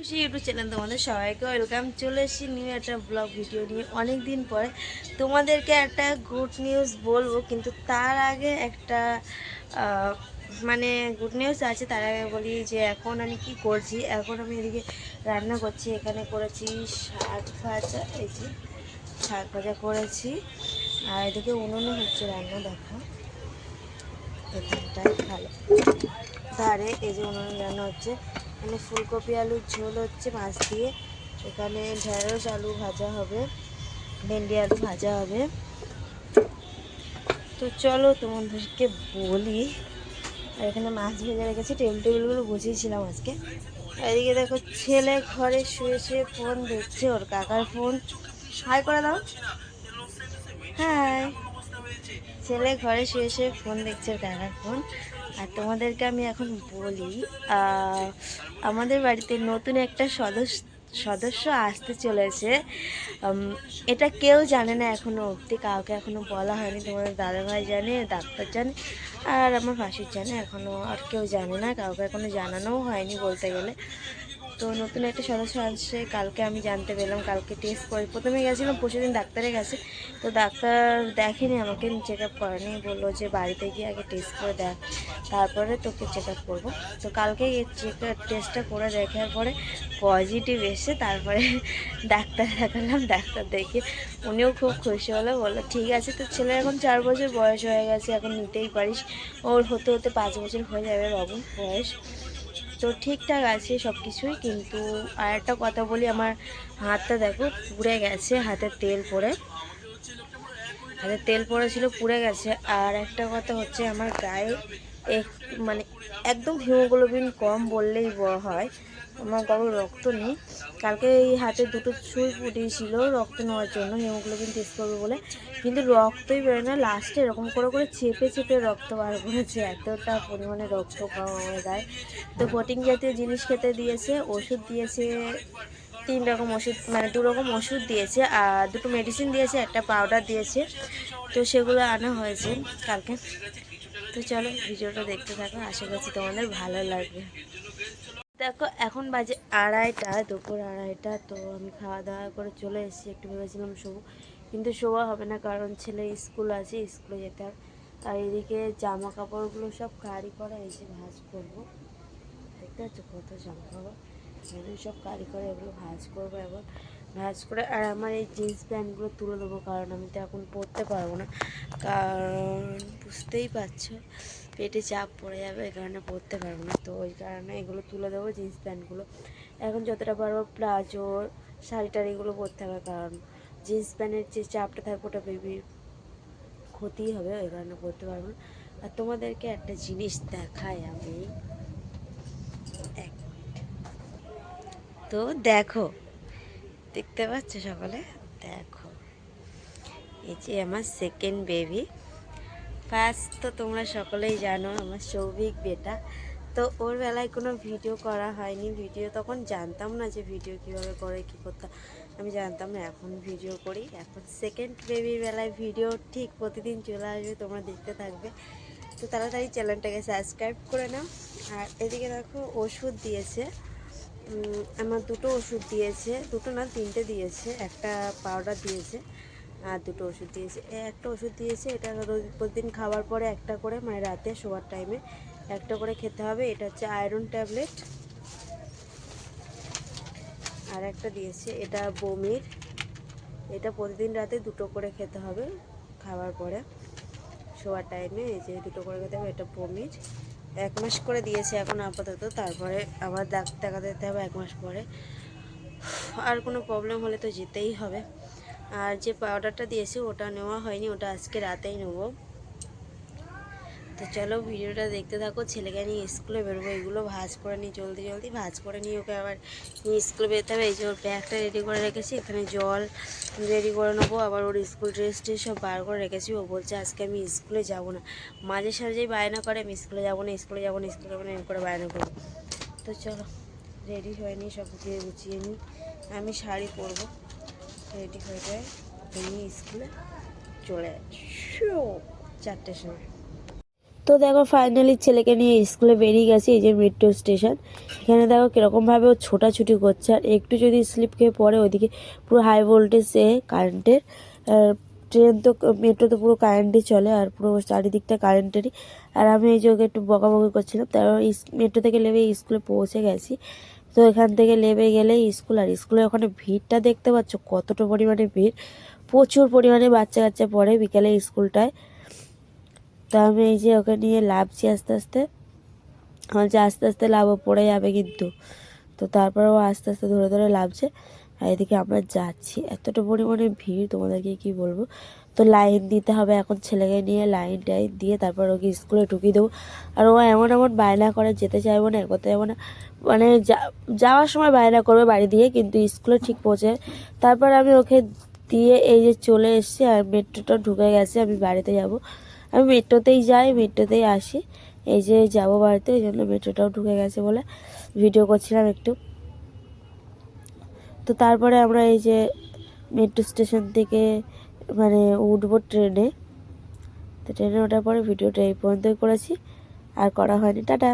খুশি YouTube channel তোমাদের সবাইকে ওয়েলকাম চলে এসেছি নিউ একটা ব্লগ ভিডিও নিয়ে। অনেক দিন পরে তোমাদেরকে একটা গুড নিউজ বলব, কিন্তু তার আগে একটা মানে গুড নিউজ আছে। তার আগে বলি যে এখন আমি কি করছি, এখন আমি এদিকে রান্না করছি। এখানে করেছি শাক ভাজা, এই যে শাক ভাজা করেছি। আর এদিকে উনুনে হচ্ছে রান্না, দেখো। এখানটায় ভালো। ধারে এই যে উনুনে রান্না হচ্ছে। এখানে ফুলকপি, আলুর ঝোল হচ্ছে মাছ দিয়ে। এখানে ঢেঁড়স, আলু ভাজা হবে, ভেন্ডি আলু ভাজা হবে। তো চলো তোমাদেরকে বলি, আর এখানে মাছ ভেজে রেখেছি টেবিল টেবিলগুলো বুঝিয়েছিলাম আজকে। এদিকে দেখো, ছেলে ঘরে শুয়ে শুয়ে ফোন দেখছে, ওর কাকার ফোন হাই করে দাও। হ্যাঁ ছেলে ঘরে শুয়ে শুয়ে ফোন দেখছে, ওর কাকার ফোন আর তোমাদেরকে আমি এখন বলি আমাদের বাড়িতে নতুন একটা সদস্য সদস্য আসতে চলেছে। এটা কেউ জানে না এখনও অবধি, কাউকে এখনও বলা হয়নি। তোমাদের দাদাভাই জানে, ডাক্তার জানে, আর আমার ভাসুর জানে এখনও আর কেউ জানে না, কাউকে এখনও জানানোও হয়নি বলতে গেলে। তো নতুন একটা সদস্য আসছে, কালকে আমি জানতে পেলাম, কালকে টেস্ট করে। প্রথমে গেছিলাম, পরশুদিন ডাক্তারে গেছে। তো ডাক্তার দেখেনি আমাকে চেক আপ করেনি। বলল যে বাড়িতে গিয়ে আগে টেস্ট করে দেখ, তারপরে তোকে চেক আপ করব। তো কালকে চেক টেস্টটা করে দেখার পরে পজিটিভ এসে তারপরে ডাক্তার দেখালাম, ডাক্তার দেখে উনিও খুব খুশি হলো। বলল, ঠিক আছে তো ছেলে এখন চার বছর বয়স হয়ে গেছে, এখন নিতেই পারিস। ওর হতে হতে পাঁচ বছর হয়ে যাবে বাবু, বয়স। তো ঠিকঠাক আছে সব কিছুই কিন্তু আর একটা কথা বলি, আমার হাতটা দেখো পুড়ে গেছে, হাতে তেল পড়ে। হাতে তেল পড়েছিল, পুড়ে গেছে। আর একটা কথা হচ্ছে, আমার গায়ে এক মানে একদম হিমোগ্লোবিন কম বললেই হয়। আমার কারও রক্ত নেই। কালকে এই হাতে দুটো সুই ফুটিয়েছিল রক্ত নেওয়ার জন্য, হিমোগ্লোবিন টেস্ট করবে বলে। কিন্তু রক্তই বেরোয় না লাস্টে এরকম করে করে চেপে চেপে রক্ত বার করেছে। এতটা পরিমাণে রক্ত আমার গায়ে তো প্রোটিন জাতীয় জিনিস খেতে দিয়েছে, ওষুধ দিয়েছে, তিন রকম ওষুধ মানে দু রকম ওষুধ দিয়েছে। আর দুটো মেডিসিন দিয়েছে, একটা পাউডার দিয়েছে। তো সেগুলো আনা হয়েছে কালকে। তো চলো, ভিডিওটা দেখতে থাকো। আশা করছি তোমাদের ভালো লাগবে। দেখো, এখন বাজে আড়াইটা, দুপুর আড়াইটা, তো আমি খাওয়া দাওয়া করে চলে এসেছি। একটু ভেবেছিলাম শোবো, কিন্তু শোয়া হবে না, কারণ ছেলে স্কুল আছে, স্কুলে যেতে হবে। আর এদিকে জামা কাপড়গুলো সব কারি করা এসে ভাজ করব। দেখতে পাচ্ছ কত জামা কাপড় সব কারি করে, এগুলো ভাজ করব এবার। ভাজ করে আর আমার এই জিন্স প্যান্টগুলো তুলে দেবো, কারণ আমি তো এখন পরতে পারব না। কারণ, বুঝতেই পারছ? পেটে চাপ পড়ে যাবে, এই কারণে পরতে পারব না। তো ওই কারণে এগুলো তুলে দেবো, জিন্স প্যান্টগুলো। এখন যতটা পারব প্লাজো শাড়ি টাড়িগুলো পরতে হবে, কারণ জিন্স প্যান্টের যে চাপটা থাকবে ওটা বেবির ক্ষতি হবে, ওই কারণে পরতে পারব না। আর তোমাদেরকে একটা জিনিস দেখাই আমি। তো দেখো, দেখতে পাচ্ছ সকালে? দেখো, এই যে আমার সেকেন্ড বেবি ফার্স্ট তো তোমরা সকলেই জানো, আমার সৌভিক বেটা। তো ওর বেলায় কোনো ভিডিও করা হয়নি। ভিডিও তখন জানতাম না যে ভিডিও কীভাবে করে, কী করতাম আমি জানতাম না, এখন ভিডিও করি। এখন সেকেন্ড বেবির বেলায় ভিডিও ঠিক প্রতিদিন চলে আসবে, তোমরা দেখতে থাকবে। তো তাড়াতাড়ি চ্যানেলটাকে সাবস্ক্রাইব করে নাও। আর এদিকে দেখো, ওষুধ দিয়েছে। আমার দুটো ওষুধ দিয়েছে। দুটো না, তিনটে দিয়েছে। একটা পাউডার দিয়েছে। আর দুটো ওষুধ দিয়েছে। একটা ওষুধ দিয়েছে, এটা রোজ প্রতিদিন খাওয়ার পরে একটা করে মানে রাতে শোয়ার টাইমে একটা করে খেতে হবে। এটা হচ্ছে আয়রন ট্যাবলেট আর একটা দিয়েছে, এটা বমির। এটা প্রতিদিন রাতে দুটো করে খেতে হবে খাওয়ার পরে। শোয়ার টাইমে এই যে দুটো করে খেতে হবে, এটা বমির। এক মাস করে দিয়েছে এখন আপাতত, তারপরে আবার ডাক্তার দেখাতে যেতে হবে এক মাস পরে। আর কোনো প্রবলেম হলে তো যেতেই হবে। আর যে পাউডারটা দিয়েছে ওটা নেওয়া হয়নি, ওটা আজকে রাতেই নেব। তো চলো ভিডিওটা দেখতে থাকো, ছেলেকে নিয়ে স্কুলে বেরোবো, এগুলো ভাজ করে নিই জলদি জলদি ভাজ করে নিয়ে ওকে আবার নিয়ে স্কুলে বেরোতে হবে। এই যে ওর ব্যাগটা রেডি করে রেখেছি, এখানে জল রেডি করে নেব, আবার ওর স্কুল ড্রেস ট্রেস সব বার করে রেখেছি। ও বলছে আজকে আমি স্কুলে যাব না। মাঝে সাঝেই বায়না করে, আমি স্কুলে যাব না, স্কুলে যাব না, স্কুলে যাব না, এরকম করে বায়না করব। তো চলো রেডি হয়ে নিই সব গুছিয়ে গুছিয়ে নিই। আমি শাড়ি পরবো। রেডি হয়ে যায়। নিয়ে স্কুলে চলে চারটের সময়। তো দেখো ফাইনালি ছেলেকে নিয়ে স্কুলে বেরিয়ে গেছে, এই যে মেট্রো স্টেশন এখানে দেখো কীরকমভাবে ও ছোটাছুটি করছে। আর একটু যদি স্লিপ খেয়ে পড়ে, ওইদিকে পুরো হাই ভোল্টেজ এ কারেন্টের ট্রেন তো মেট্রো তো পুরো কারেন্টই চলে, আর পুরো চারিদিকটা কারেন্টেরই আর আমি এই যে ওকে একটু বকাবকি করছিলাম তারপর মেট্রো থেকে নেমে স্কুলে পৌঁছে গেছি। তো এখান থেকে নেমে গেলে স্কুল, আর স্কুলে ওখানে ভিড়টা দেখতে পাচ্ছ, কতটা পরিমাণে ভিড়। প্রচুর পরিমাণে বাচ্চা কাচ্চা পড়ে বিকেলে স্কুলটায়। তো আমি এই যে ওকে নিয়ে লাভছি আস্তে আস্তে। আমার যে আস্তে আস্তে লাভ পড়ে যাবে কিন্তু। তো তারপরে ও আস্তে আস্তে ধরে ধরে লাভছে আর এদিকে আমরা যাচ্ছি। এতটা পরিমাণে ভিড়, তোমাদেরকে কি বলব? তো লাইন দিতে হবে এখন ছেলেকে নিয়ে লাইন টাইন দিয়ে তারপর ওকে স্কুলে ঢুকিয়ে দেবো। আর ও এমন এমন বায়না করে, যেতে চাইব না এগোতে যাব না মানে যাওয়ার সময় বায়না করবে বাড়ি দিয়ে, কিন্তু স্কুলে ঠিক পৌঁছে তারপর আমি ওকে দিয়ে এই যে চলে এসেছি আর মেট্রোটা ঢুকে গেছে, আমি বাড়িতে যাব। আমি মেট্রোতেই যাই, মেট্রোতেই আসি। এই যে যাব বাড়িতে, ওই জন্য মেট্রোটাও ঢুকে গেছে বলে ভিডিও করছিলাম একটু। তো তারপরে আমরা এই যে মেট্রো স্টেশন থেকে মানে উঠবো ট্রেনে। তো ট্রেনে ওঠার পরে ভিডিওটা এই পর্যন্তই করেছি। আর করা হয়নি। টাটা!